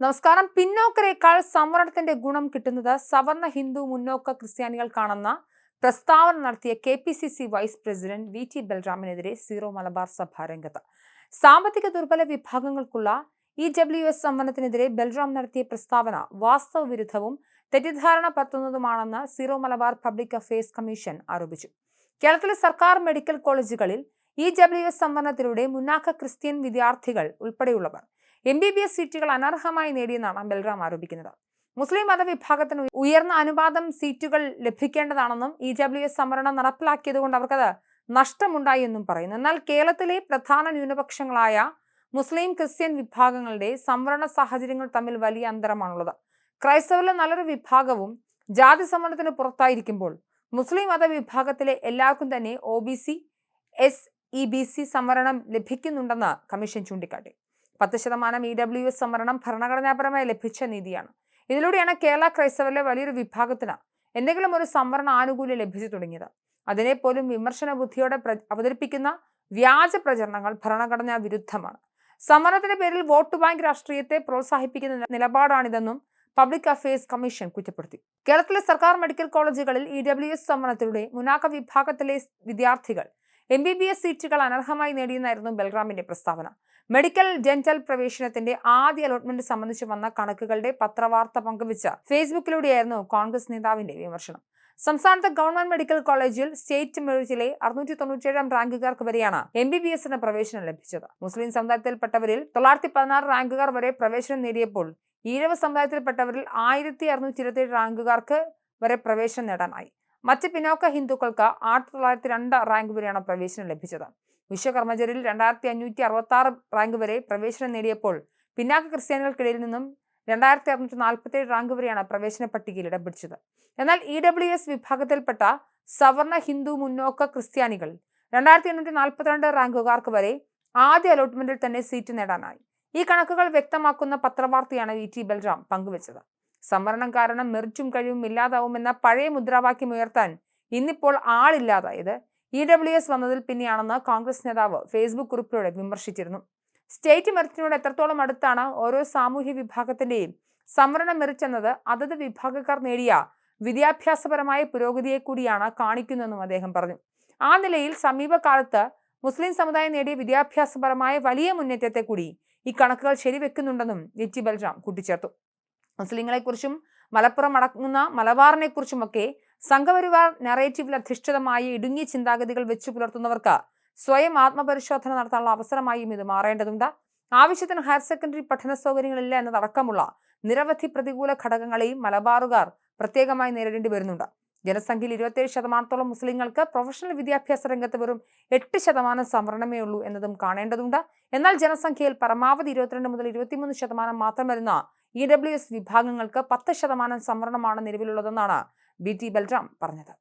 നമസ്കാരം. പിന്നോക്കരേക്കാൾ സംവരണത്തിന്റെ ഗുണം കിട്ടുന്നത് സവർണ ഹിന്ദു മുന്നോക്ക ക്രിസ്ത്യാനികൾക്കാണെന്ന പ്രസ്താവന നടത്തിയ K P C C vice president V T ബൽറാമിനെതിരെ zero Malabar സഭ രംഗത്ത്. സാമ്പത്തിക ദുർബല വിഭാഗങ്ങൾക്കുള്ള ഇ ഡബ്ല്യു എസ് സംവരണത്തിനെതിരെ ബൽറാം നടത്തിയ പ്രസ്താവന വാസ്തവ വിരുദ്ധവും തെറ്റിദ്ധാരണ പരത്തുന്നതുമാണെന്ന് Syro Malabar public affairs commission ആരോപിച്ചു. കേരളത്തിലെ സർക്കാർ മെഡിക്കൽ കോളേജുകളിൽ ഇ ഡബ്ല്യു എസ് സംവരണത്തിലൂടെ മുന്നാക്ക ക്രിസ്ത്യൻ വിദ്യാർത്ഥികൾ ഉൾപ്പെടെയുള്ളവർ എം ബി ബി എസ് സീറ്റുകൾ അനർഹമായി നേടിയെന്നാണ് ബൽറാം ആരോപിക്കുന്നത്. മുസ്ലിം മതവിഭാഗത്തിന് ഉയർന്ന അനുപാതം സീറ്റുകൾ ലഭിക്കേണ്ടതാണെന്നും ഇ ഡബ്ല്യു എസ് സംവരണം നടപ്പിലാക്കിയതുകൊണ്ട് അവർക്കത് നഷ്ടമുണ്ടായി എന്നും പറയുന്നു. എന്നാൽ കേരളത്തിലെ പ്രധാന ന്യൂനപക്ഷങ്ങളായ മുസ്ലിം ക്രിസ്ത്യൻ വിഭാഗങ്ങളുടെ സംവരണ സാഹചര്യങ്ങൾ തമ്മിൽ വലിയ അന്തരമാണുള്ളത്. ക്രൈസ്തവരിലെ നല്ലൊരു വിഭാഗവും ജാതി സംവരണത്തിന് പുറത്തായിരിക്കുമ്പോൾ മുസ്ലിം മതവിഭാഗത്തിലെ എല്ലാവർക്കും തന്നെ O B C S E B C സംവരണം ലഭിക്കുന്നുണ്ടെന്ന് കമ്മീഷൻ ചൂണ്ടിക്കാട്ടി. പത്ത് ശതമാനം ഇ ഡബ്ല്യു എസ് സംവരണം ഭരണഘടനാപരമായി ലഭിച്ച നീതിയാണ് ഇതിലൂടെയാണ് കേരള ക്രൈസ്തവരിലെ വലിയൊരു വിഭാഗത്തിന് എന്തെങ്കിലും ഒരു സംവരണ ആനുകൂല്യം ലഭിച്ചു തുടങ്ങിയത്. അതിനെ പോലും വിമർശന ബുദ്ധിയോടെ അവതരിപ്പിക്കുന്ന വ്യാജ പ്രചരണങ്ങൾ ഭരണഘടനാ വിരുദ്ധമാണ്. സംവരണത്തിന്റെ പേരിൽ വോട്ട് ബാങ്ക് രാഷ്ട്രീയത്തെ പ്രോത്സാഹിപ്പിക്കുന്ന നിലപാടാണിതെന്നും പബ്ലിക് അഫയേഴ്സ് കമ്മീഷൻ കുറ്റപ്പെടുത്തി. കേരളത്തിലെ സർക്കാർ മെഡിക്കൽ കോളേജുകളിൽ ഇ ഡബ്ല്യു എസ് സംവരണത്തിലൂടെ മുനാക്ക വിഭാഗത്തിലെ വിദ്യാർത്ഥികൾ എം ബി ബി എസ് സീറ്റുകൾ അനർഹമായി നേടിയെന്നായിരുന്നു ബൽറാമിന്റെ പ്രസ്താവന. മെഡിക്കൽ ഡെന്റൽ പ്രവേശനത്തിന്റെ ആദ്യ അലോട്ട്മെന്റ് സംബന്ധിച്ച് വന്ന കണക്കുകളുടെ പത്രവാർത്ത പങ്കുവച്ച ഫേസ്ബുക്കിലൂടെയായിരുന്നു കോൺഗ്രസ് നേതാവിന്റെ വിമർശനം. സംസ്ഥാനത്തെ ഗവൺമെന്റ് മെഡിക്കൽ കോളേജിൽ സ്റ്റേറ്റ് മെറിറ്റിലെ അറുന്നൂറ്റി തൊണ്ണൂറ്റിയേഴാം റാങ്കുകാർക്ക് വരെയാണ് എം ബി ബി എസിന് പ്രവേശനം ലഭിച്ചത്. മുസ്ലിം സമുദായത്തിൽപ്പെട്ടവരിൽ തൊള്ളായിരത്തി പതിനാറ് റാങ്കുകാർ വരെ പ്രവേശനം നേടിയപ്പോൾ ഈഴവ സമുദായത്തിൽപ്പെട്ടവരിൽ ആയിരത്തി അറുന്നൂറ്റി ഇരുപത്തിയേഴ് റാങ്കുകാർക്ക് വരെ പ്രവേശനം നേടാനായി. മറ്റ് പിന്നോക്ക ഹിന്ദുക്കൾക്ക് ആയിരത്തി തൊള്ളായിരത്തി രണ്ട് റാങ്ക് വരെയാണ് പ്രവേശനം ലഭിച്ചത്. വിശ്വകർമ്മജരിൽ രണ്ടായിരത്തി അഞ്ഞൂറ്റി അറുപത്തി ആറ് റാങ്ക് വരെ പ്രവേശനം നേടിയപ്പോൾ പിന്നാക്ക ക്രിസ്ത്യാനികൾക്കിടയിൽ നിന്നും രണ്ടായിരത്തി അറുന്നൂറ്റി നാൽപ്പത്തി ഏഴ് റാങ്ക് വരെയാണ് പ്രവേശന പട്ടികയിൽ ഇടം പിടിച്ചത് എന്നാൽ ഇ ഡബ്ല്യു എസ് വിഭാഗത്തിൽപ്പെട്ട സവർണ ഹിന്ദു മുന്നോക്ക ക്രിസ്ത്യാനികൾ രണ്ടായിരത്തി എണ്ണൂറ്റി നാൽപ്പത്തിരണ്ട് റാങ്കുകാർക്ക് വരെ ആദ്യ അലോട്ട്മെന്റിൽ തന്നെ സീറ്റ് നേടാനായി. ഈ കണക്കുകൾ വ്യക്തമാക്കുന്ന പത്രവാർത്തയാണ് വി ടി ബൽറാം പങ്കുവച്ചത്. സംവരണം കാരണം മെറിറ്റും കഴിവും ഇല്ലാതാവുമെന്ന പഴയ മുദ്രാവാക്യം ഉയർത്താൻ ഇന്നിപ്പോൾ ആളില്ലാതായത് ഇ ഡബ്ല്യു എസ് വന്നതിൽ പിന്നെയാണെന്ന് കോൺഗ്രസ് നേതാവ് ഫേസ്ബുക്ക് കുറിപ്പിലൂടെ വിമർശിച്ചിരുന്നു. സ്റ്റേറ്റ് മെറിറ്റിനോട് എത്രത്തോളം അടുത്താണ് ഓരോ സാമൂഹ്യ വിഭാഗത്തിന്റെയും സംവരണം മെറിച്ചെന്നത് അതത് വിഭാഗക്കാർ നേടിയ വിദ്യാഭ്യാസപരമായ പുരോഗതിയെ കൂടിയാണ് കാണിക്കുന്നതെന്നും അദ്ദേഹം പറഞ്ഞു. ആ നിലയിൽ സമീപകാലത്ത് മുസ്ലിം സമുദായം നേടിയ വിദ്യാഭ്യാസപരമായ വലിയ മുന്നേറ്റത്തെ കൂടി ഈ കണക്കുകൾ ശരിവെക്കുന്നുണ്ടെന്നും നെറ്റി ബൽറാം കൂട്ടിച്ചേർത്തു. മുസ്ലിങ്ങളെക്കുറിച്ചും മലപ്പുറം അടങ്ങുന്ന മലബാറിനെക്കുറിച്ചുമൊക്കെ സംഘപരിവാർ നറേറ്റീവിൽ അധിഷ്ഠിതമായ ഇടുങ്ങിയ ചിന്താഗതികൾ വെച്ചു പുലർത്തുന്നവർക്ക് സ്വയം ആത്മപരിശോധന നടത്താനുള്ള അവസരമായും ഇത് മാറേണ്ടതുണ്ട്. ആവശ്യത്തിന് ഹയർ സെക്കൻഡറി പഠന സൗകര്യങ്ങളില്ല എന്നതടക്കമുള്ള നിരവധി പ്രതികൂല ഘടകങ്ങളെയും മലബാറുകാർ പ്രത്യേകമായി നേരിടേണ്ടി വരുന്നുണ്ട്. ജനസംഖ്യയിൽ ഇരുപത്തിയേഴ് ശതമാനത്തോളം മുസ്ലിങ്ങൾക്ക് പ്രൊഫഷണൽ വിദ്യാഭ്യാസ രംഗത്ത് വെറും എട്ട് ശതമാനം സംവരണമേ ഉള്ളൂ എന്നതും കാണേണ്ടതുണ്ട്. എന്നാൽ ജനസംഖ്യയിൽ പരമാവധി ഇരുപത്തിരണ്ട് മുതൽ ഇരുപത്തിമൂന്ന് ശതമാനം മാത്രം വരുന്ന ഇ ഡബ്ല്യു എസ് വിഭാഗങ്ങൾക്ക് പത്ത് ശതമാനം സംവരണമാണ് നിലവിലുള്ളതെന്നാണ് ബി ടി ബൽറാം പറഞ്ഞത്